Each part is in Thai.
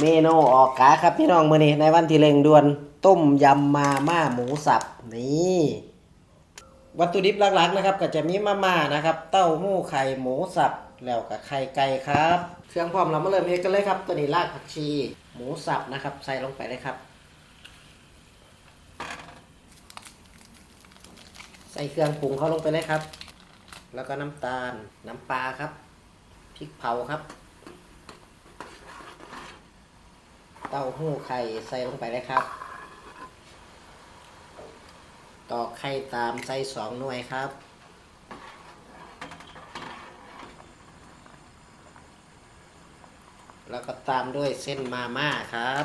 เมนูออกกาครับพี่น้องมื้อนี้ในวันที่เร่งด่วน ต้มยำมาม่าหมูสับนี่วัตถุดิบหลักๆนะครับ ก็จะมีมาม่านะครับ เต้าหู้ไข่หมูสับแล้วก็ไข่ไก่ครับ เครื่องพร้อมเรามาเริ่มเฮ็ดกันเลยครับ ตัวนี้รากผักชี หมูสับนะครับ ใส่ลงไปเลยครับ ใส่เครื่องปรุงเข้าลงไปเลยครับ แล้วก็น้ำตาลน้ำปลาครับพริกเผาครับ เต้าหู้ไข่ใส่ลงไปเลยครับ ตอกไข่ตามใส่สองหน่วยครับ แล้วก็ตามด้วยเส้นมาม่าครับ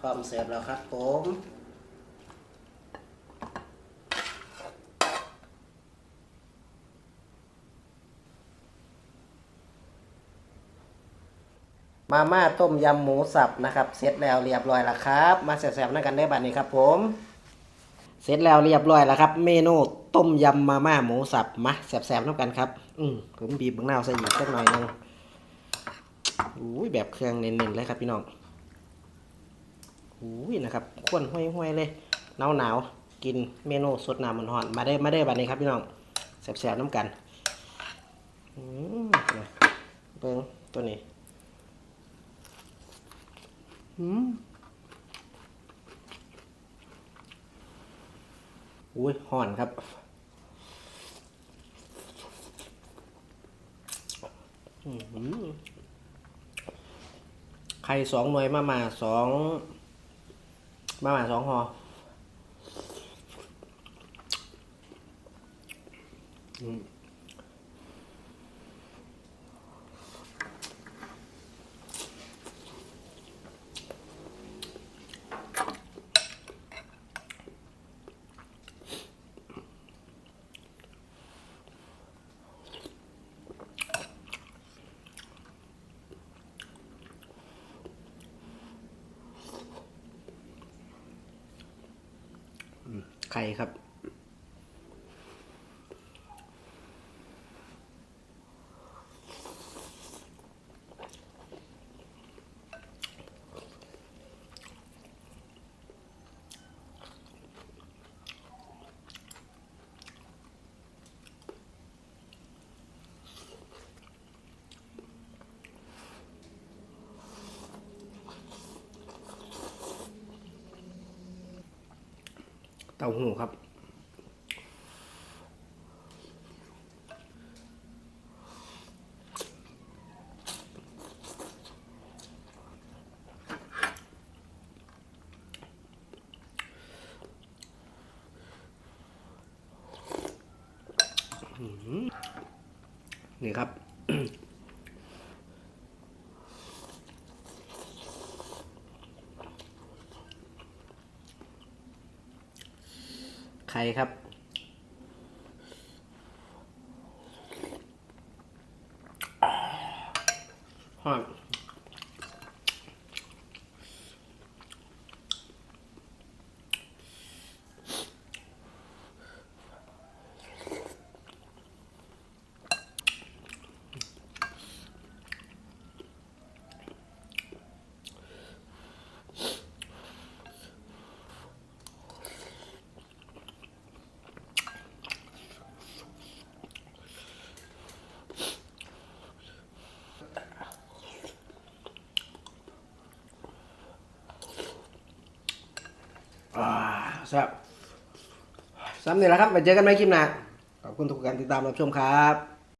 พร้อมเสิร์ฟแล้วครับผม มาม่าต้มยำหมูสับนะครับ เสร็จแล้วเรียบร้อยแล้วครับ มาแซ่บๆนั่นกันได้บัดนี้ครับผม เสร็จแล้วเรียบร้อยแล้วครับ เมนูต้มยำมาม่าหมูสับมาแซ่บๆนั่นกันครับ อืมผมบีบบังนาวใส่อีกสักหน่อยนึงอุ้ยแบบเครื่องเน้นๆเลยครับพี่น้องอุ้ยนะครับควนห้วยๆเลยหนาวหนาวๆกินเมนูสดน้ำมันหอนมาได้มาได้บัดนี้ครับพี่น้องแซ่บๆน้ำกันอืมเบิ้งตัวนี้ อืมอุ้ยห่อนครับ ไข่สองหน่วยมามาสอง มามาสองหออืม ไข่ครับ ต้าหู้ครับ นี่ครับ ไข่ครับ หอม แซ่บซ้ำนี่แหละครับไปเจอกันใหม่คลิปหน้าขอบคุณทุกการติดตามรับชมครับ